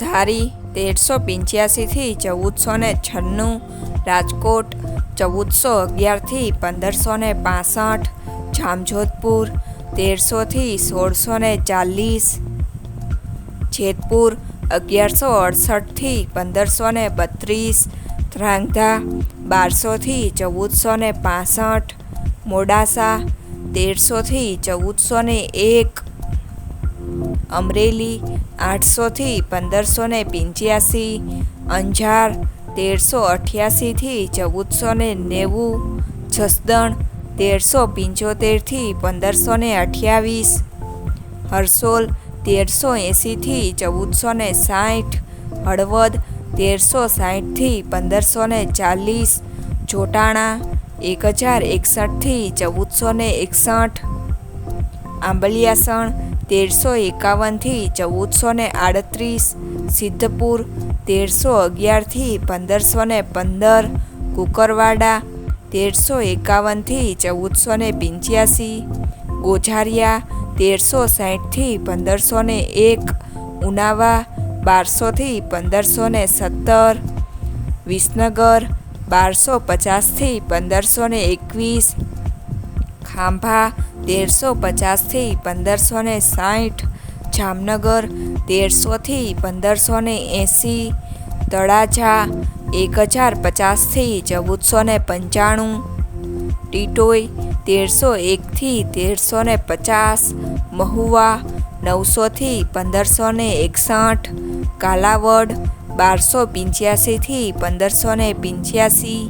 ધારી તેરસો પંચ્યાસીથી ચૌદસો ને છન્નું, રાજકોટ ચૌદસો અગિયારથી પંદરસો ને પાસઠ, જામજોધપુર તેરસોથી સોળસો ને ચાલીસ, જેતપુર અગિયારસો અડસઠથી પંદરસો ને બત્રીસ ધ્રાંગધા બારસોથી ચૌદસો ને પાસઠ, મોડાસા તેરસોથી ચૌદસો ને એક અમરેલી આઠસોથી પંદરસો ને પંચ્યાસી, અંજાર તેરસો અઠ્યાસીથી ચૌદસો ને નેવું, જસદણ તેરસો પંચોતેરથી પંદરસો ને અઠ્યાવીસ, હરસોલ તેરસો એંસીથી ચૌદસો ને સાઠ, હળવદ તેરસો સાઠથી પંદરસો ને ચાલીસ જોટાણા એક હજાર એકસઠથી ચૌદસો ને એકસઠ, આંબલિયાસણ તેરસો એકાવનથી ચૌદસો ને આડત્રીસ, સિદ્ધપુર તેરસો અગિયારથી પંદરસો ને પંદર, કુકરવાડા તેરસો એકાવનથી ચૌદસો ને પંચ્યાસી, ગોઝારિયા તેરસો સાઠથી પંદરસો ને એક, ઉનાવા બારસોથી પંદરસો ને સત્તર, વિસનગર બારસો પચાસથી પંદરસો ને એકવીસ ખાંભા તેરસો પચાસથી પંદરસો ને સાઠ, જામનગર તેરસોથી પંદરસો ને એંસી, તળાજા એક હજાર પચાસથી ચૌદસો ને પંચાણું ટીટોઈ તેરસો એકથી તેરસો ને પચાસ, મહુવા નવસોથી પંદરસો ને એકસઠ, કાલાવડ બારસો પંચ્યાસીથી પંદરસો ને પંચ્યાસી